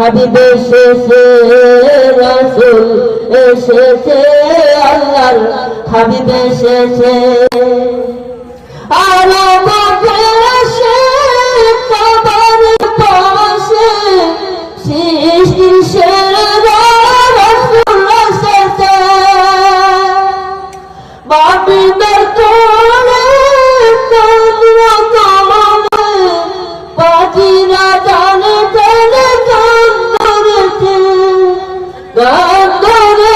হাবিব এসেছে রাসূল এসেছে আল্লাহর হাবিব এসেছে আর বসে কবর পাশে সৃষ্টি সেরা রাসূল এসেছে।